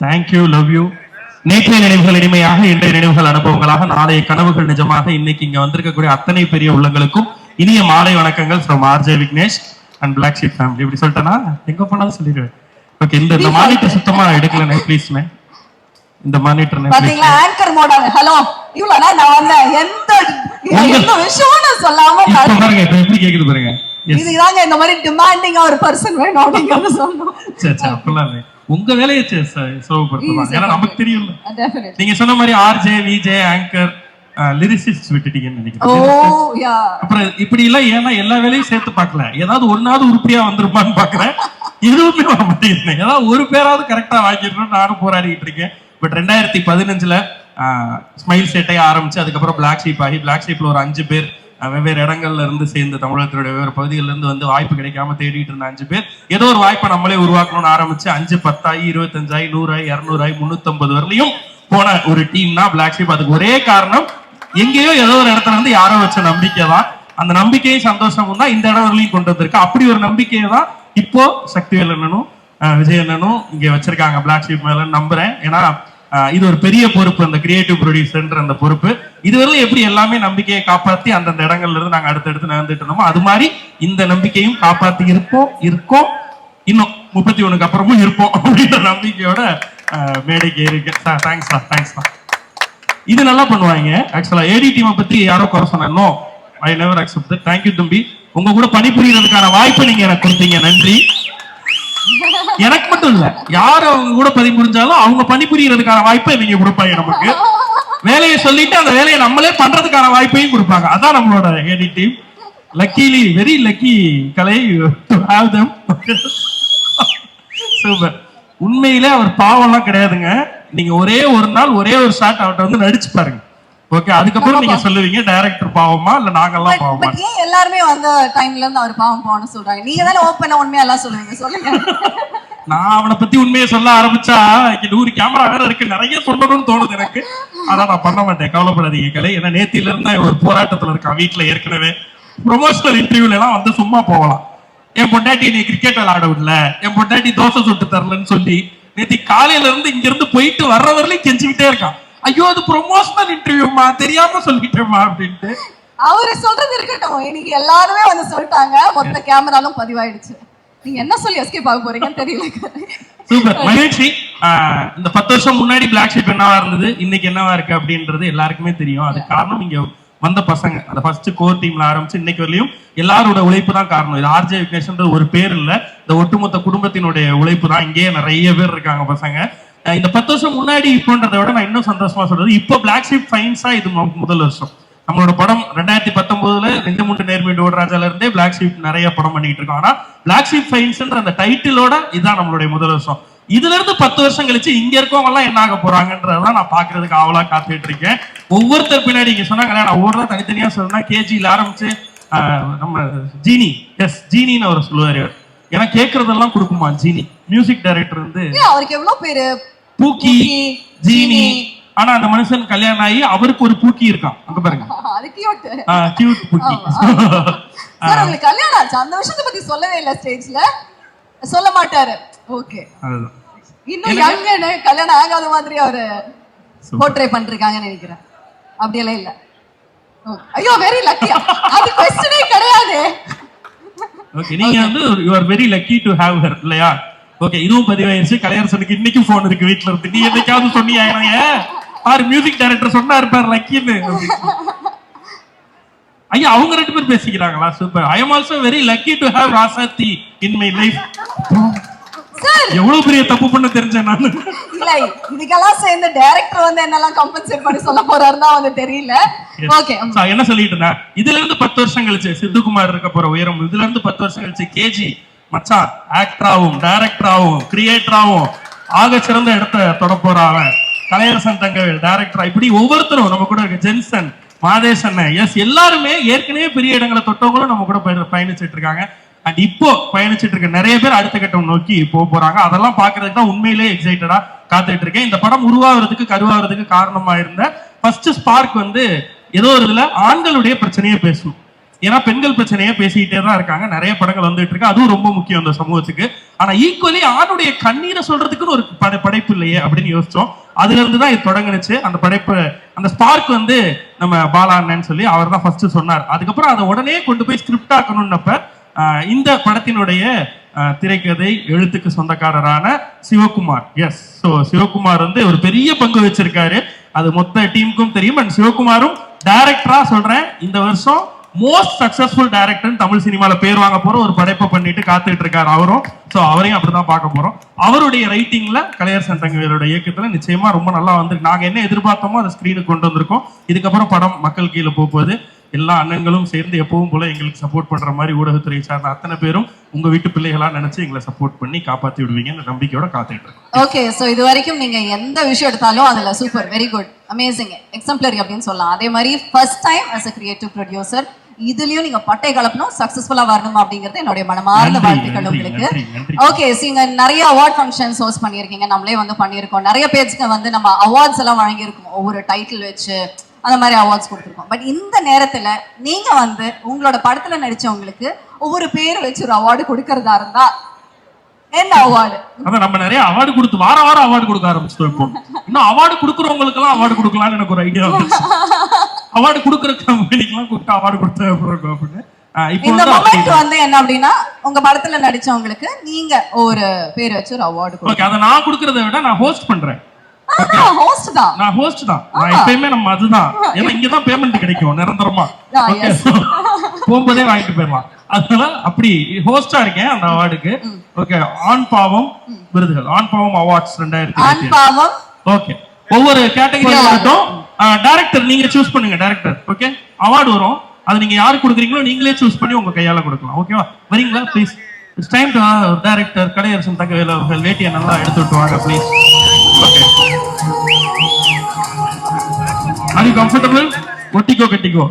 Thank you love you நேற்றைய நினைவுகள் இனிமையாக இன்றைய நினைவுகள் அனுபவங்களாக நாளைய கனவுகள் நிஜமாக இன்னைக்கு இங்க வந்திருக்கக்கூடிய அத்தனை பெரிய உள்ளங்களுக்கும் இனிய மாலை வணக்கங்கள் from RJ Vignesh and black sheep family இப்படி சொல்லிட்டேனா? எங்க போனாலும் சொல்லிடுவேன். ஓகே இந்த இந்த மானிட்டர் சுத்தமா எடுக்கல ப்ளீஸ்மே இந்த மானிட்டர் பாத்தீங்களா? ஆங்கர் மோடான ஹலோ இவ்வளவு நான் வந்தேன். எந்த எந்த சொல்லாம பாருங்க. இப்ப எப்படி கேக்குது பாருங்க. இதுதாங்க இந்த மாதிரி டிமாண்டிங்கா ஒரு பர்சன் வேணும் அப்படிங்கறது சொன்னோம். சரி சரி அப்படிலாம் இல்லை. உங்க வேலையை சுலபப்படுத்தலாம் ஏன்னா நமக்கு தெரியும்ல. டெஃபினெட் நீங்க சொன்ன மாதிரி ஆர்ஜே விஜே ஆங்கர் லிரிசிஸ்ட் விட்டுட்டீங்கன்னு நினைக்கிறேன். யா அப்புறம் இப்படி எல்லாம் ஏன்னா எல்லா வேலையும் சேர்த்து பார்க்கல. ஏதாவது ஒன்னாவது உருப்படியா வந்திருப்பான்னு பாக்குறேன் எதுவுமே வர மாட்டேங்குது ஏதாவது ஒரு பேராவது கரெக்டா வாங்கிடணும்னு நானும் போராடிட்டு இருக்கேன். பட் ரெண்டாயிரத்தி பதினஞ்சுல ஸ்மைல் சேட்டை ஆரம்பிச்சு அதுக்கப்புறம் பிளாக் ஷீப் ஆகி பிளாக் ஷீப்ல ஒரு அஞ்சு பேர் வெவ்வேறு இடங்கள்ல இருந்து சேர்ந்து தமிழகத்தினுடைய வெவ்வேறு பகுதிகளில் இருந்து வந்து வாய்ப்பு கிடைக்காம தேடிட்டு இருந்த அஞ்சு பேர் ஏதோ ஒரு வாய்ப்பை நம்மளே உருவாக்கணும்னு ஆரம்பிச்சு அஞ்சு பத்தாயி இருபத்தஞ்சாயி நூறாயி இரநூறாயி முன்னூத்தம்பது வரலையும் போன ஒரு டீம்னா பிளாக் ஷீப் அதுக்கு ஒரே காரணம் எங்கேயோ ஏதோ ஒரு இடத்துல இருந்து யாரோ வச்ச நம்பிக்கை தான். அந்த நம்பிக்கையும் சந்தோஷமும் தான் இந்த இடம் வரலையும் கொண்டு வந்திருக்கு. அப்படி ஒரு நம்பிக்கையை தான் இப்போ சக்தி வேலனும் ஆஹ் விஜய் அண்ணனும் இங்க வச்சிருக்காங்க பிளாக் ஷீப் மேலன்னு நம்புறேன். ஏன்னா இது ஒரு பெரிய பொறுப்பு அந்த கிரியேட்டிவ் ப்ரொடியூசர்ன்ற அந்த பொறுப்பு. இதுவரையிலும் எப்படி எல்லாமே நம்பிக்கையை காப்பாற்றி அந்தந்த இடங்கள்ல இருந்து நாங்க அடுத்தடுத்து நடந்துட்டு இருந்தோமோ அது மாதிரி இந்த நம்பிக்கையும் காப்பாத்தி இருப்போம் இருக்கோம். இன்னும் முப்பத்தி ஒண்ணுக்கு அப்புறமும் இருப்போம் அப்படின்ற நம்பிக்கையோட ஆஹ் மேடைக்கு இருக்கேன் sir thanks sir thanks sir இது நல்லா பண்ணுவாங்க. ஆக்சுவலா ஏடி டீமை பத்தி யாரோ குறை சொன்னோ ஐ நெவர் அக்செப்ட் தேங்க்யூ தம்பி. உங்க கூட பணிபுரியறதுக்கான வாய்ப்பு நீங்க எனக்கு கொடுத்தீங்க. நன்றி. எனக்கு மட்டும் இல்ல. யார் அவங்க கூட பணிபுரிஞ்சாலும் அவங்க பணிபுரியறதுக்கான வாய்ப்பை நீங்க கொடுப்பாங்க நமக்கு. வேலையை சொல்லிட்டு அந்த வேலையை நம்மளே பண்றதுக்கான வாய்ப்பையும் கொடுப்பாங்க. அதான் நம்மளோட AD team luckily very lucky Kalai. Have them super உண்மையிலே அவர் பாவம்லாம் கிடையாதுங்க. நீங்க ஒரே ஒரு நாள் ஒரே ஒரு ஷாட் அவர்கிட்ட வந்து நடிச்சு பாருங்க. ஓகே அதுக்கப்புறம் நீங்க சொல்லுவீங்க டைரக்டர் பாவமா இல்ல நாங்கெல்லாம் பாவமா? ஏன் எல்லாருமே வந்த டைம்ல இருந்து அவர் பாவம் போகணும்னு சொல்றாங்க? நீங்க தானே ஓப்பனா உண்மையா எல்லாம் சொல்லுவீங்க சொல்லுங்க. நான் அவனை பத்தி உண்மையை சொல்ல ஆரம்பிச்சா இங்க நூறு கேமரா வேற இருக்கு நிறைய சொல்லணும்னு தோணுது எனக்கு. அதான் நான் பண்ண மாட்டேன் கவலைப்படாதீங்க கலை. ஏன்னா நேத்தில இருந்தா ஒரு போராட்டத்துல இருக்கான் வீட்டுல ஏற்கனவே. ப்ரொமோஷனல் இன்டர்வியூல எல்லாம் வந்து சும்மா போகலாம். என் பொண்டாட்டி நீ கிரிக்கெட் விளையாட விடல. என் பொண்டாட்டி தோசை சுட்டு தரலன்னு சொல்லி நேத்தி காலையில இருந்து இங்க இருந்து போயிட்டு வர்ற வரலையும் கெஞ்சிக்கிட்டே இருக்கான். ஐயோ அது ப்ரொமோஷனல் இன்டர்வியூமா தெரியாம சொல்லிட்டேமா அப்படின்ட்டு. அவரு சொல்றது இருக்கட்டும். இன்னைக்கு எல்லாருமே வந்து சொல்லிட்டாங்க. மொத்த கேமராலும் பதிவாயிடுச்சு. நீங்க என்ன சொல்லி எஸ்கேப் ஆக போறீங்கன்னு தெரியல. சூப்பர் மகிழ்ச்சி இந்த பத்து வருஷம் முன்னாடி பிளாக் ஷீப் என்னவா இருந்தது? இன்னைக்கு என்னவா இருக்கு அப்படின்றது எல்லாருக்குமே தெரியும். அது காரணம் இங்க வந்த பசங்க. அந்த ஃபர்ஸ்ட் கோர் டீம்ல ஆரம்பிச்சு இன்னைக்கு வரலையும் எல்லாரோட உழைப்பு தான் காரணம். இது ஆர்ஜே விக்னேஷ்ன்ற ஒரு பேர் இல்ல. இந்த ஒட்டுமொத்த குடும்பத்தினுடைய உழைப்பு தான். இங்கேயே நிறைய பேர் இருக்காங்க பசங்க. இந்த பத்து வருஷம் முன்னாடி இப்போன்றதை விட நான் இன்னும் சந்தோஷமா சொல்றது இப்போ பிளாக் ஷீப் ஃபைன்ஸா இது முதல் வருஷம். நம்மளோட படம் ரெண்டாயிரத்தி பத்தொன்பதுல ரெண்டு மூன்று நேர்மீண்டு ஓடராஜால இருந்தே பிளாக் ஷீப் நிறைய படம் பண்ணிட்டு இருக்கோம் ஆனா பிளாக் ஷீப் ஃபைன்ஸ்ன்ற அந்த டைட்டிலோட இதுதான் நம்மளுடைய முதல் வருஷம். இதுல இருந்து பத்து வருஷம் கழிச்சு இங்க இருக்கவங்க எல்லாம் என்ன ஆக போறாங்கன்றதான் நான் பாக்குறதுக்கு ஆவலா காத்துட்டு இருக்கேன். ஒவ்வொருத்தர் பின்னாடி இங்க சொன்னாங்க நான் ஒவ்வொரு தனித்தனியா சொல்லணும்னா கேஜில ஆரம்பிச்சு நம்ம ஜீனி எஸ் ஜீனின்னு அவர் சொல்லுவாரு. ஏன்னா கேட்கறதெல்லாம் கொடுக்குமா ஜீனி மியூசிக் டைரக்டர் வந்து அவருக்கு எவ்வளவு பேரு பூக்கி ஜீனி. ஆனா அந்த மனுஷன் கல்யாணம் ஆகி அவருக்கு ஒரு பூக்கி இருக்கான். அங்க பாருங்க. அது கியூட் கியூட் பூக்கி. சார் உங்களுக்கு கல்யாணம் ஆச்சு. அந்த விஷயத்தை பத்தி சொல்லவே இல்ல ஸ்டேஜ்ல சொல்ல மாட்டாரு. ஓகே இன்னும் யங்னு கல்யாணம் ஆகாத மாதிரி அவரு போர்ட்ரே பண்ணிருக்காங்கன்னு நினைக்கிறேன். அப்படியெல்லாம் இல்ல. Okay. ஐயோ வெரி லக்கி அது கொஸ்டினே கிடையாது. ஓகே நீங்க வந்து you are very lucky to have her இல்லையா? ஓகே இதுவும் பதிவாயிருச்சு. கலையரசனுக்கு இன்னைக்கும் போன் இருக்கு வீட்ல இருந்து. நீ என்னைக்காவது சொன்னியா பாரு மியூசிக் டைரக்டர் சொன்னா இருப்பாரு லக்கின்னு ஐயா அவங்க ரெண்டு பேர் பேசிக்கிறாங்களா? Super I am also very lucky to have Rasathi in my life எவ்வளவு பெரிய தப்பு பண்ண தெரிஞ்சேன் நான். இல்ல இதுக்கெல்லாம் சேர்ந்து டைரக்டர் வந்து என்னெல்லாம் கம்பன்சேட் பண்ணி சொல்ல போறாருன்னா வந்து தெரியல. ஓகே So, என்ன சொல்லிட்டு இருந்தேன்? இதுல இருந்து பத்து வருஷம் கழிச்சு சித்துக்குமார் இருக்க போற உயரம் இதுல இருந்து பத்து வருஷம் கழிச்சு கேஜி மச்சான் ஆக்டராகவும் டைரக்டராகவும் கிரியேட்டராகவும் ஆக சிறந்த இடத்த தொட கலையரசன் தங்கவேல் டைரக்டரா இப்படி ஒவ்வொருத்தரும் நம்ம கூட இருக்க ஜென்சன் மாதேசன் எஸ் எல்லாருமே ஏற்கனவே பெரிய இடங்களை தொட்டவங்களும் நம்ம கூட பயணிச்சுட்டு இருக்காங்க. அண்ட் இப்போ பயணிச்சிட்டு இருக்க நிறைய பேர் அடுத்த கட்டம் நோக்கி போக போறாங்க. அதெல்லாம் பாக்குறதுக்கு தான் உண்மையிலேயே எக்ஸைட்டடா காத்துட்டு இருக்கேன். இந்த படம் உருவாகிறதுக்கு கருவாகிறதுக்கு காரணமா இருந்த ஃபர்ஸ்ட் ஸ்பார்க் வந்து ஏதோ ஒரு இதுல ஆண்களுடைய பிரச்சனையை பேசணும் ஏன்னா பெண்கள் பிரச்சனையே பேசிக்கிட்டே தான் இருக்காங்க. நிறைய படங்கள் வந்துட்டு இருக்கு. அதுவும் ரொம்ப முக்கியம் இந்த சமூகத்துக்கு. ஆனா ஈக்குவலி ஆணுடைய கண்ணீரை சொல்றதுக்குன்னு ஒரு படை படைப்பு இல்லையே அப்படின்னு யோசிச்சோம். அதுல இருந்து தான் இது தொடங்குனுச்சு. அந்த படைப்பு அந்த ஸ்பார்க் வந்து நம்ம பாலா அண்ணன்னு சொல்லி அவர் தான் ஃபர்ஸ்ட் சொன்னார். அதுக்கப்புறம் அதை உடனே கொண்டு போய் ஸ்கிரிப்ட் ஆக்கணும்னப்ப இந்த படத்தினுடைய திரைக்கதை எழுத்துக்கு சொந்தக்காரரான சிவகுமார். எஸ் ஸோ சிவகுமார் வந்து ஒரு பெரிய பங்கு வச்சிருக்காரு. அது மொத்த டீமுக்கும் தெரியும். அண்ட் சிவகுமாரும் டைரக்டரா சொல்றேன். இந்த வருஷம் மோஸ்ட் சக்சஸ்ஃபுல் டைரக்டர் தமிழ் சினிமால பேர் வாங்க போற ஒரு படைப்பை பண்ணிட்டு காத்துட்டு இருக்காரு அவரும். சோ அவரையும் அப்படிதான் பார்க்க போறோம். அவருடைய ரைட்டிங்ல கலையர் சண்டங்கவேலோட இயக்கத்துல நிச்சயமா ரொம்ப நல்லா வந்து நாங்க என்ன எதிர்பார்த்தோமோ அதை ஸ்கிரீனுக்கு கொண்டு வந்திருக்கோம். இதுக்கப்புறம் படம் மக்கள் கீழே போகுது. எல்லா அண்ணன்களும் சேர்ந்து எப்பவும் போல எங்களுக்கு சப்போர்ட் பண்ற மாதிரி ஊடகத்துறை சார்ந்த அத்தனை பேரும் உங்க வீட்டு பிள்ளைகளா நினைச்சு எங்களை சப்போர்ட் பண்ணி காப்பாத்தி விடுவீங்கன்னு நம்பிக்கையோட காத்துட்டு இருக்கோம். ஓகே சோ இது வரைக்கும் நீங்க எந்த விஷயம் எடுத்தாலும் அதுல super very good amazing exemplary அப்படின்னு சொல்லலாம். அதே மாதிரி first time as a creative producer இதுலயும் நீங்க பட்டை கலப்பணும் சக்சஸ்ஃபுல்லா வரணும் அப்படிங்கிறது என்னுடைய மனமார்ந்த வாழ்த்துக்கள் உங்களுக்கு. ஓகே நீங்க நிறைய அவார்ட் ஃபங்க்ஷன்ஸ் ஹோஸ்ட் பண்ணியிருக்கீங்க. நம்மளே வந்து பண்ணியிருக்கோம். நிறைய பேருக்கு வந்து நம்ம அவார்ட்ஸ் எல்லாம் வழங்கியிருக்கோம். ஒவ்வொரு டைட்டில் வச்சு அந்த மாதிரி அவார்ட்ஸ் கொடுத்துருக்கோம். பட் இந்த நேரத்துல நீங்க வந்து உங்களோட படத்துல நடிச்சவங்களுக்கு ஒவ்வொரு பேர் வச்சு ஒரு அவார்டு கொடுக்கறதா இருந்தா என்ன அவார்டு அதான் நம்ம நிறைய அவார்டு கொடுத்து வார வாரம் அவார்டு கொடுக்க ஆரம்பிச்சிட்டோம் இப்போ. இன்னும் அவார்டு கொடுக்குறவங்களுக்கு எல்லாம் அவார்டு கொடுக்கலாம்னு எனக்கு ஒரு ஐடியா அவார்டு கொடுக்குற கம்பெனிக்கெல்லாம் கூப்பிட்டு அவார்டு கொடுத்தா அப்படின்னு? இந்த வந்து மொமெண்ட் வந்து என்ன அப்படின்னா உங்க படத்துல நடிச்சவங்களுக்கு நீங்க ஒரு பேர் வச்சு ஒரு அவார்டு ஓகே அதை நான் கொடுக்கறத விட நான் ஹோஸ்ட் பண்றேன். ஹோஸ்ட் தான். நான் ஹோஸ்ட் தான். நான் எப்பயுமே நம்ம அதுதான். ஏன்னா இங்க தான் பேமெண்ட் கிடைக்கும் நிரந்தரமா. போகும்போதே வாங்கிட்டு போயிடலாம். அதனால அப்படி ஹோஸ்டா இருக்கேன் அந்த அவார்டுக்கு ஓகே ஆண் பாவம் விருதுகள். ஆண் பாவம் அவார்ட்ஸ் ரெண்டாயிரத்தி ஓகே ஒவ்வொரு கேட்டகரியா வரட்டும் டைரக்டர் நீங்க சூஸ் பண்ணுங்க டைரக்டர் ஓகே அவார்டு வரும். அது நீங்க யாருக்கு கொடுக்குறீங்களோ நீங்களே சூஸ் பண்ணி உங்க கையால கொடுக்கலாம். ஓகேவா வரீங்களா? Please it's time to director Kadaiyarasan Thangavel அவர்கள் வேட்டியை நல்லா எடுத்து விட்டு வாங்க please okay are you comfortable ஒட்டிக்கோ கட்டிக்கோ.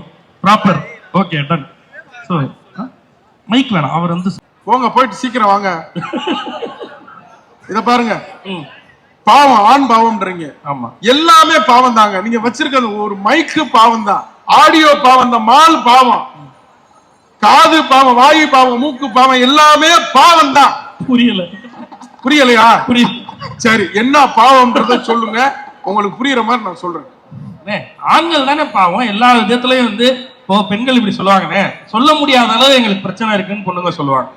Proper okay done so mic வேணாம். அவர் வந்து போங்க போயிட்டு சீக்கிரம் வாங்க. இத பாருங்க. ம், பாவம் ஆண் பாவம்ன்றீங்க. ஆமா. எல்லாமே பாவம் தாங்க நீங்க வச்சிருக்கிறது ஒரு மைக்கு பாவம் தான் ஆடியோ பாவம் தான் மால் பாவம். காது பாவம் வாயு பாவம் மூக்கு பாவம் எல்லாமே பாவம் தான் புரியல. புரியலையா? புரியல. சரி என்ன பாவம்ன்றத சொல்லுங்க. உங்களுக்கு புரியுற மாதிரி நான் சொல்றேன். ஆண்கள் தானே பாவம். எல்லா விதத்துலயும் வந்து இப்போ பெண்கள் இப்படி சொல்லுவாங்கண்ணே. சொல்ல முடியாத அளவு எங்களுக்கு பிரச்சனை இருக்குன்னு பொண்ணுங்க சொல்லுவாங்க.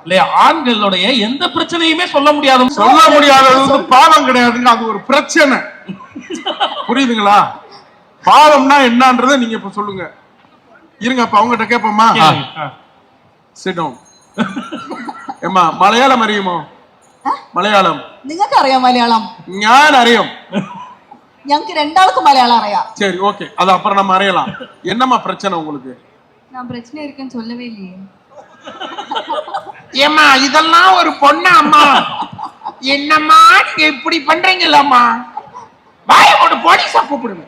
இல்லையா ஆண்களுடைய எந்த பிரச்சனையுமே சொல்ல முடியாத சொல்ல முடியாதது வந்து பாவம் கிடையாதுங்க அது ஒரு பிரச்சனை புரியுதுங்களா பாவம்னா என்னன்றதை நீங்க இப்ப சொல்லுங்க இருங்க அப்ப அவங்ககிட்ட கேட்போமா ஆ. Sit down. ஏம்மா മലയാളം അറിയുമോ മലയാളം നിങ്ങൾക്ക് അറിയാം മലയാളം ഞാൻ അറിയും ഞങ്ങൾക്ക് രണ്ടാൾക്കും മലയാളം അറിയാം சரி ஓகே அது அப்புறம் நம்ம அறியலாம் என்னம்மா பிரச்சனை உங்களுக்கு நான் பிரச்சனை இருக்குன்னு சொல்லவே இல்லையே ஏம்மா இதெல்லாம் ஒரு பொண்ணா அம்மா என்னம்மா நீங்க இப்படி பண்றீங்கல்லம்மா வாய போட்டு போலீஸா கூப்பிடுங்க.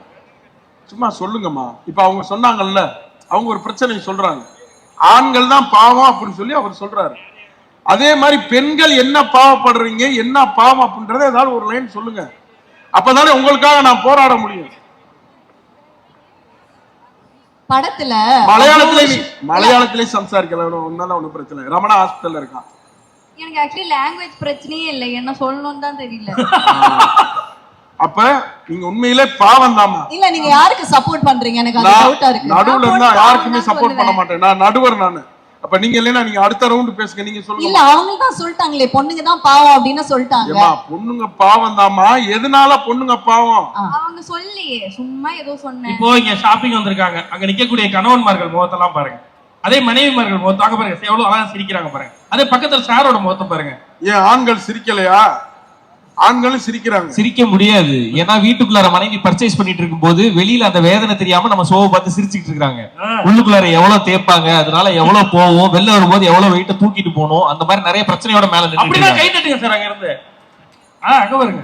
சும்மா சொல்லுங்கம்மா. இப்ப அவங்க சொன்னாங்கல்ல அவங்க ஒரு பிரச்சனை சொல்றாங்க. ஆண்கள் தான் பாவம் அப்படின்னு சொல்லி அவர் சொல்றாரு. அதே மாதிரி பெண்கள் என்ன பாவப்படுறீங்க என்ன பாவம் அப்படின்றத ஏதாவது ஒரு லைன் சொல்லுங்க. அப்பதானே உங்களுக்காக நான் போராட முடியும். படத்துல மலையாளத்திலே மலையாளத்திலே சம்சாரிக்கலாம். ஒன்னால ஒண்ணும் பிரச்சனை இல்லை. ரமணா ஹாஸ்பிட்டல்ல இருக்கான். எனக்கு ஆக்சுவலி லாங்குவேஜ் பிரச்சனையே இல்லை. என்ன சொல்லணும்னு தான் தெரியல. அப்ப நீங்க உண்மையிலே பாவம் தாமா இல்ல நீங்க யாருக்கு சப்போர்ட் பண்றீங்க? எனக்கு அது டவுட்டா இருக்கு. நடுவுல இருந்தா யாருக்குமே சப்போர்ட் பண்ண மாட்டேன். நான் நடுவர் நானு. அப்ப நீங்க இல்லைன்னா நீங்க அடுத்த ரவுண்ட் பேசுங்க நீங்க இல்ல சொல்லுங்க. அவங்க தான் சொல்லிட்டாங்களே பொண்ணுங்க தான் பாவம் அப்படின்னு சொல்லிட்டாங்க. ஏமா பொண்ணுங்க பாவம் தாமா எதனால பொண்ணுங்க பாவம்? அவங்க சொல்லியே சும்மா ஏதோ சொன்னேன். இப்போ இங்க ஷாப்பிங் வந்திருக்காங்க. அங்க நிக்கக்கூடிய கணவன்மார்கள் முகத்தெல்லாம் பாருங்க. அதே மனைவிமார்கள் முகத்தை அங்க பாருங்க எவ்வளவு அழகா சிரிக்கிறாங்க பாருங்க. அதே பக்கத்துல சாரோட முகத்தை பாருங்க. ஏன் ஆண்கள் சிரிக்கலையா? ஆண்களும் சிரிக்கிறாங்க. சிரிக்க முடியாது. ஏன்னா வீட்டுக்குள்ளார மனைவி பர்ச்சேஸ் பண்ணிட்டு இருக்கும்போது வெளியில அந்த வேதனை தெரியாம நம்ம சோவை பார்த்து சிரிச்சுக்கிட்டு இருக்காங்க. உள்ளுக்குள்ளார எவ்வளவு தேய்ப்பாங்க அதனால எவ்வளவு போவோம் வெளில வரும்போது எவ்வளவு வெயிட்ட தூக்கிட்டு போகணும் அந்த மாதிரி நிறைய பிரச்சனையோட மேல தட்டுங்க சார் அங்க இருந்து ஆ அங்க பாருங்க.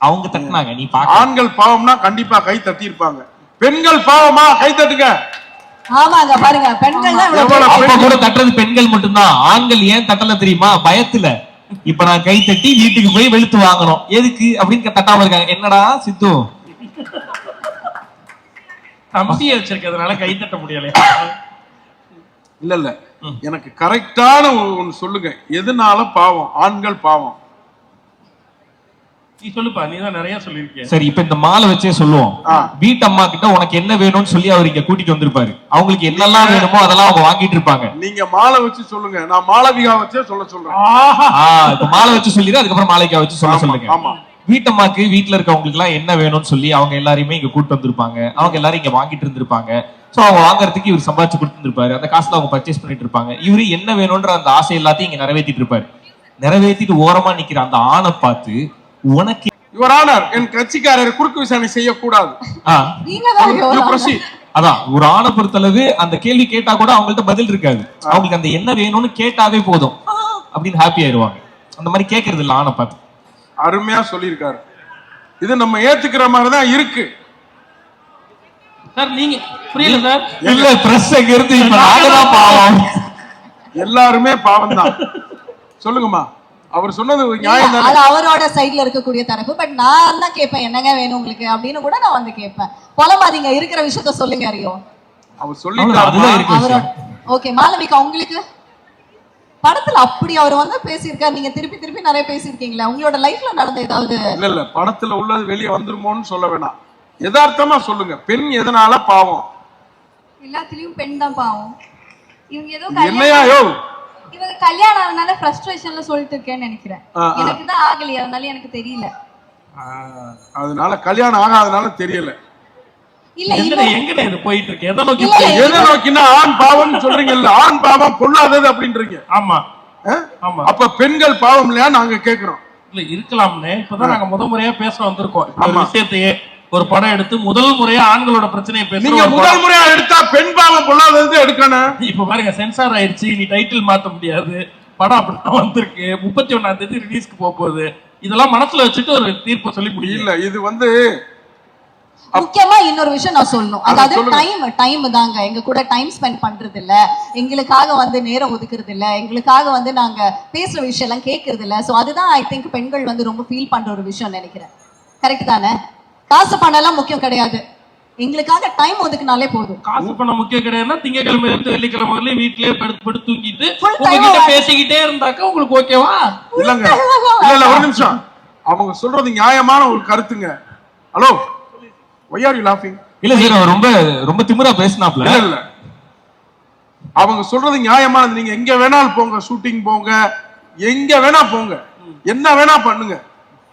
அவங்க தட்டினாங்க நீ பாக்க ஆண்கள் பாவம்னா கண்டிப்பா கை தட்டி இருப்பாங்க பெண்கள் பாவமா கை தட்டுங்க. ஆமாங்க பாருங்க பெண்கள் கூட தட்டுறது பெண்கள் மட்டும்தான். ஆண்கள் ஏன் தட்டல தெரியுமா? பயத்துல. இப்ப நான் கை தட்டி வீட்டுக்கு போய் வெளுத்து வாங்கணும். எதுக்கு? அப்படின்னு தட்டாம இருக்காங்க. என்னடா சித்து? தம்பியை வச்சிருக்கிறதுனால கை தட்ட முடியலையா. இல்ல இல்ல. எனக்கு கரெக்டான ஒன்னு சொல்லுங்க. எதனால பாவம். ஆண்கள் பாவம். நீ சொல்லுப்பா நீ தான் நிறைய சொல்லியிருக்கிய. சரி இப்ப இந்த மாலை வச்சே சொல்லுவோம். ஆ. வீட்டு அம்மா கிட்ட உனக்கு என்ன வேணும்னு சொல்லி அவர் இங்க கூட்டிட்டு வந்திருப்பாரு. அவங்களுக்கு என்னெல்லாம் வேணுமோ அதெல்லாம் அவங்க வாங்கிட்டு இருப்பாங்க. நீங்க மாலை வச்சு சொல்லுங்க. நான் மாளவிகா வச்சே சொல்ல சொல்றேன். இப்ப மாலை வச்சு சொல்லிடு அதுக்கப்புறம் மாலைக்கா வச்சு சொல்ல சொல்லுங்க. ஆமா. வீட்டம்மாக்கு வீட்டுல இருக்கவங்களுக்கு எல்லாம் என்ன வேணும்னு சொல்லி அவங்க எல்லாரையுமே இங்க கூட்டு வந்திருப்பாங்க. அவங்க எல்லாரும் இங்க வாங்கிட்டு இருந்திருப்பாங்க. சோ அவங்க வாங்குறதுக்கு இவர் சம்பாதிச்சு கொடுத்துருப்பாரு அந்த காசுல அவங்க பர்ச்சேஸ் பண்ணிட்டு இருப்பாங்க. இவரு என்ன வேணும்ன்ற அந்த ஆசை எல்லாத்தையும் இங்க நிறைவேற்றிட்டு இருப்பாரு. நிறைவேற்றிட்டு ஓரமா நிக்கிற அந்த ஆணை பார்த்து உனக்கு யுவர் ஆனர் என் கட்சிக்காரர் குறுக்கு விசாரணை செய்யக்கூடாது. அதான் ஒரு ஆணை பொறுத்தளவு அந்த கேள்வி கேட்டா கூட அவங்கள்ட்ட பதில் இருக்காது. அவங்களுக்கு அந்த என்ன வேணும்னு கேட்டாவே போதும். அப்படின்னு ஹாப்பி ஆயிடுவாங்க. அந்த மாதிரி கேட்கறது இல்ல ஆணை பார்த்து. அருமையா சொல்லியிருக்காரு. இது நம்ம ஏத்துக்கிற மாதிரி தான் இருக்கு. சார் நீங்க புரியல சார். இல்ல பிரஸ் எங்க இருந்து? இப்ப நாங்க தான் பாவம். எல்லாருமே பாவம் தான் சொல்லுங்கம்மா. அவர் சொன்னது நியாயம் தானே? அது அவரோட சைடுல இருக்கக்கூடிய தரப்பு பட் நான் தான் கேட்பேன் என்னங்க வேணும் உங்களுக்கு அப்படின்னு கூட நான் வந்து கேட்பேன். புலமாதீங்க இருக்கிற விஷயத்த சொல்லுங்க அறியோ. அவர் விஷயம். ஓகே மாளவிகா உங்களுக்கு? படத்துல அப்படி அவர் வந்து பேசியிருக்காரு. நீங்க திருப்பி திருப்பி நிறைய பேசியிருக்கீங்களா உங்களோட லைஃப்ல நடந்த ஏதாவது? இல்ல இல்ல படத்துல உள்ளது வெளியே வந்துருமோன்னு சொல்ல வேணாம். யதார்த்தமா சொல்லுங்க பெண் எதனால பாவம்? எல்லாத்துலயும் பெண் தான் பாவம். இவங்க ஏதோ என்னையா இவங்க கல்யாணம் ஆனதுனால ஃப்ரஸ்ட்ரேஷன்ல சொல்லிட்டு இருக்கேன்னு நினைக்கிறேன். எனக்கு தான் ஆகலையா அதனால எனக்கு தெரியல. அதனால கல்யாணம் ஆகாதனால தெரியல. இல்ல எங்க இன்னும் எங்க இது போயிட்டு இருக்கு எதை நோக்கி இல்ல, எதை நோக்கினா ஆண் பாவம்னு சொல்றீங்கல்ல ஆண் பாவம் பொல்லாதது அப்படின்றீங்க. ஆமா? ஆமா. அப்ப பெண்கள் பாவம் இல்லையா நாங்க கேக்குறோம். இல்ல இருக்கலாம்னு. இப்பதான் நாங்க முத முறையா பேச வந்திருக்கோம். விஷயத்தையே. ஒரு படம் எடுத்து முதல் முறையா ஆண்களோட பிரச்சனையை பேச நீங்க முதல் முறையா எடுத்தா பெண் பாவம் பொல்லாதது எடுக்கணும். இப்ப பாருங்க சென்சார் ஆயிடுச்சு நீ டைட்டில் மாத்த முடியாது. படம் அப்படிதான் வந்திருக்கு. முப்பத்தி ஒண்ணாம் தேதி ரிலீஸ்க்கு போக போகுது இதெல்லாம் மனசுல வச்சுட்டு ஒரு தீர்ப்பு சொல்லி முடியல இல்ல இது வந்து முக்கியமா இன்னொரு விஷயம் நான் சொல்லணும். அத அதாவது. டைம் டைம் தாங்க. எங்க கூட டைம் ஸ்பெண்ட் பண்றது இல்ல எங்களுக்காக வந்து நேரம் ஒதுக்குறது இல்ல எங்களுக்காக வந்து நாங்க பேசுற விஷயம் எல்லாம் கேட்கறது இல்ல சோ அதுதான் ஐ திங்க் பெண்கள் வந்து ரொம்ப ஃபீல் பண்ற ஒரு விஷயம் நினைக்கிறேன். கரெக்ட் தானே? காசு பணம் எல்லாம் முக்கியம் கிடையாது. எங்களுக்காக டைம் ஒதுக்குனாலே போதும். காசு பணம் முக்கியம் கிடையாதுன்னா திங்கக்கிழமை இருந்து வெள்ளிக்கிழமை வரலையும் வீட்லயே படுத்து படுத்து தூங்கிட்டு உங்ககிட்ட. பேசிக்கிட்டே இருந்தாக்கா உங்களுக்கு ஓகேவா இல்லங்க. இல்ல இல்ல ஒரு நிமிஷம். அவங்க சொல்றது நியாயமான ஒரு கருத்துங்க. ஹலோ ஒய் ஆர் யூ லாஃபிங் இல்ல சார் அவர் ரொம்ப ரொம்ப திமிரா பேசினாப்ல இல்ல இல்ல. அவங்க சொல்றது நியாயமானது. நீங்க எங்க வேணாலும் போங்க ஷூட்டிங் போங்க எங்க வேணா போங்க. என்ன வேணா பண்ணுங்க.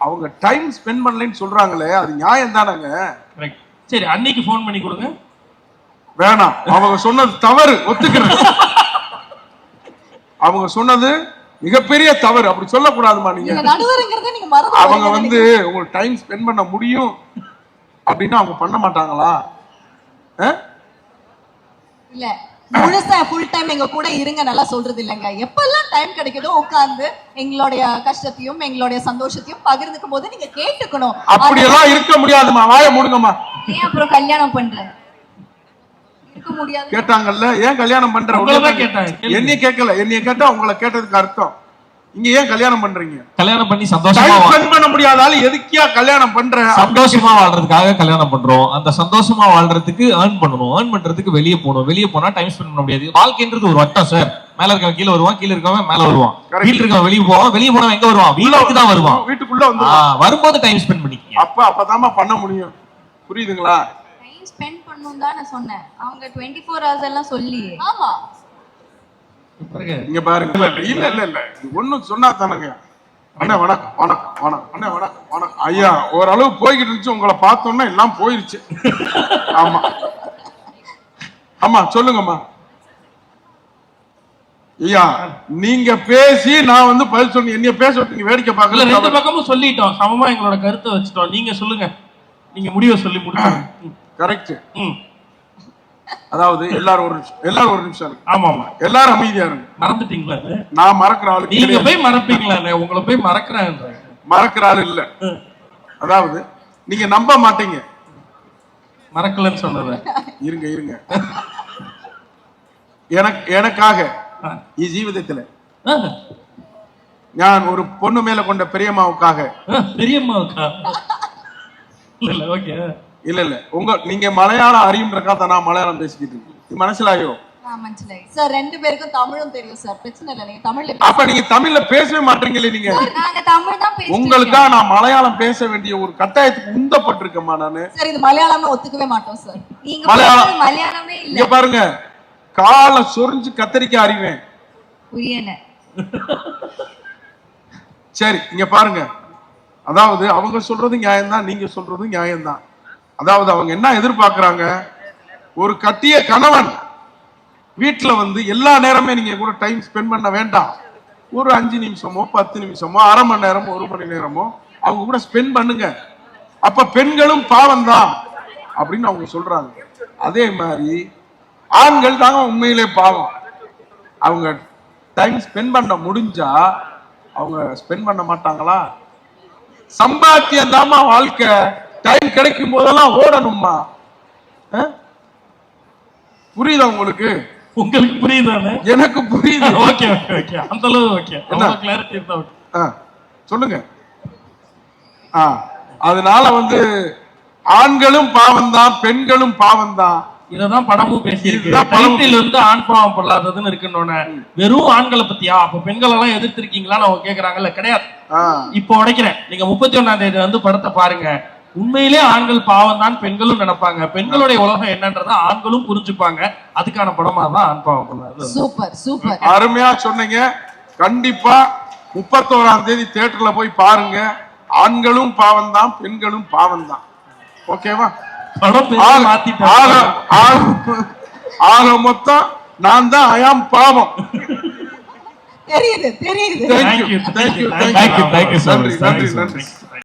அவங்க டைம் ஸ்பெண்ட் பண்ணலன்னு சொல்றாங்களே அது நியாயம் தானங்க. சரி அன்னைக்கு ஃபோன் பண்ணி கொடுங்க. வேணாம். அவங்க சொன்னது தவறு ஒத்துக்கிறேன். அவங்க சொன்னது மிகப்பெரிய தவறு. அப்படி சொல்லக்கூடாதுமா நீங்க. அவங்க வந்து உங்களுக்கு டைம் ஸ்பெண்ட் பண்ண முடியும் அப்படின்னா அவங்க பண்ண மாட்டாங்களா? இல்ல. முழுசா ஃபுல் டைம் எங்க கூட இருங்க நல்லா சொல்றது இல்லைங்க. எப்பெல்லாம் டைம் கிடைக்குதோ உட்கார்ந்து எங்களுடைய கஷ்டத்தையும் எங்களுடைய சந்தோஷத்தையும் பகிர்ந்துக்கும் போது நீங்க கேட்டுக்கணும். அப்படியெல்லாம் இருக்க முடியாதுமா வாய மூடுங்கம்மா. ஏன் அப்புறம் கல்யாணம் பண்ற? இருக்க முடியாது. கேட்டாங்கல்ல ஏன் கல்யாணம் பண்ற? உங்களை தான் கேட்டாங்க. என்னைய கேட்கல. என்னைய கேட்டா உங்களை கேட்டதுக்கு அர்த்தம். இங்க ஏன் கல்யாணம் பண்றீங்க? கல்யாணம் பண்ணி சந்தோஷமா ஸ்பெண்ட் பண்ண முடியாத ஆளு எதுக்கியா கல்யாணம் பண்ற? சந்தோஷமா வாழ்றதுக்காக கல்யாணம் பண்றோம். அந்த சந்தோஷமா வாழ்றதுக்கு ஏர்ன் பண்ணணும். ஏர்ன் பண்றதுக்கு வெளியே போகணும். வெளியே போனா டைம் ஸ்பெண்ட் பண்ண முடியாது. வாழ்க்கைன்றது ஒரு வட்டம் சார் மேல இருக்கவன் கீழே வருவான் கீழே இருக்கவன் மேல வருவான். வீட்டுல இருக்கவன் வெளியே போவான் வெளியே போனவன் எங்க வருவான்? வீட்டுக்கு தான் வருவான். வீட்டுக்குள்ள வந்து வரும்போது டைம் ஸ்பெண்ட் பண்ணிக்கங்க. அப்ப அப்பதாம்மா பண்ண முடியும். புரியுதுங்களா? டைம் ஸ்பெண்ட் பண்ணணும் தான் நான் சொன்னேன். அவங்க டுவெண்ட்டி ஃபோர் ஹவர்ஸ் எல்லாம் சொல்லி. ஆமா. இங்க பாருங்க. இல்ல இல்ல இல்ல ஒண்ணும் சொன்னா தானங்க அண்ணா வணக்கம் வணக்கம் வணக்கம். அண்ணா வணக்கம் வணக்கம். ஐயா ஓரளவு போய்கிட்டு இருந்துச்சு. உங்களை பார்த்தோன்னா எல்லாம் போயிருச்சு. ஆமா. ஆமா சொல்லுங்கம்மா. ஐயா நீங்க பேசி நான் வந்து பதில் சொன்னேன். என்னைய பேச விட்டு வேடிக்கை இல்ல ரெண்டு பார்க்கல பக்கமும் சொல்லிட்டோம். சமமா எங்களோட கருத்தை வச்சுட்டோம். நீங்க சொல்லுங்க. நீங்க முடிவை சொல்லி முடிச்சு கரெக்ட் அதாவது எல்லாரும் ஒரு நிமிஷம் எல்லாரும் ஒரு நிமிஷம் ஆமா ஆமா எல்லாரும் அமைதியா இருங்க. மறந்துட்டீங்களா நான் மறக்கிற ஆளுக்கு நீங்க போய் மறப்பீங்களா இல்ல? உங்களை போய் மறக்கிறேன் மறக்கிற ஆள் இல்ல. அதாவது நீங்க நம்ப மாட்டீங்க. மறக்கலன்னு சொன்னத. இருங்க இருங்க. எனக்கு எனக்காக என் ஜீவிதத்துல நான் ஒரு பொண்ணு மேல கொண்ட பெரியம்மாவுக்காக பெரியம்மாவுக்காக ஓகே. இல்ல இல்ல. உங்க நீங்க மலையாளம் அறியுன்றக்கா தான் நான் மலையாளம் பேசிக்கிட்டு இருக்கேன். மனசிலாயோ? சார் ரெண்டு பேருக்கும் தமிழும் தெரியும் சார். பிரச்சனை இல்ல நீங்க தமிழ்ல அப்ப நீங்க தமிழ்ல பேசவே மாட்டீங்களே நீங்க. உங்களுக்கா நான் மலையாளம் பேச வேண்டிய ஒரு கட்டாயத்துக்கு உந்தப்பட்டிருக்கேமா நானு. சார் இது மலையாளம்னு ஒத்துக்கவே மாட்டோம் சார். மலையாளமே இல்ல. பாருங்க. கால சொரிஞ்சு கத்தரிக்க அறிவேன். சரி இங்க பாருங்க. அதாவது அவங்க சொல்றது நியாயம் தான் நீங்க சொல்றது நியாயம் தான் அதாவது அவங்க என்ன எதிர்பார்க்குறாங்க? ஒரு கட்டிய கணவன் வீட்டில் வந்து எல்லா நேரமே நீங்க கூட டைம் ஸ்பெண்ட் பண்ண வேண்டாம். ஒரு அஞ்சு நிமிஷமோ பத்து நிமிஷமோ அரை மணி நேரமோ ஒரு மணி நேரமோ அவங்க கூட ஸ்பெண்ட் பண்ணுங்க. அப்ப பெண்களும் பாவம் தான் அப்படின்னு அவங்க சொல்றாங்க. அதே மாதிரி ஆண்கள் தாங்க உண்மையிலே பாவம். அவங்க டைம் ஸ்பெண்ட் பண்ண முடிஞ்சா அவங்க ஸ்பெண்ட் பண்ண மாட்டாங்களா? சம்பாத்தியம் தாமா வாழ்க்கை. டைம் கிடைக்கும் போதெல்லாம் ஓடணும்மா? புரியுதா உங்களுக்கு? உங்களுக்கு புரியுதானே? எனக்கு புரியுது. Okay okay okay. அந்த அளவு ஓகே. ரொம்ப கிளாரிட்டி இருந்தா. ஆ, சொல்லுங்க. ஆ அதனால வந்து ஆண்களும் பாவம்தான் பெண்களும் பாவம்தான். இததான் படமும் பேசியிருக்கு. டைட்டில் வந்து ஆண் பாவம் பொல்லாததுன்னு இருக்குன்னு வெறும் ஆண்களை பத்தியா? அப்ப பெண்கள் எல்லாம் எதிர்த்திருக்கீங்களான்னு அவங்க கேக்குறாங்கல்ல கிடையாது. இப்போ உடைக்கிறேன். நீங்க முப்பத்தி ஒண்ணாம் தேதி வந்து படத்தை பாருங்க. உண்மையிலே ஆண்கள் பாவம் தான் பெண்களும் நினைப்பாங்க. பெண்களுடைய உலகம் என்னன்றதை ஆண்களும் புரிஞ்சுப்பாங்க. அதுக்கான படமா தான் ஆண் பாவம் சூப்பர் சூப்பர். அருமையா சொன்னீங்க. கண்டிப்பா முப்பத்தோராம் தேதி தியேட்டர்ல போய் பாருங்க. ஆண்களும் பாவம்தான் பெண்களும் பாவம்தான். ஓகேவா? படம் பேரை ஆக- மொத்தம் நான் தான் அயாம் பாவம். தெரியுது தெரியுது. நன்றி Thank நன்றி நன்றி.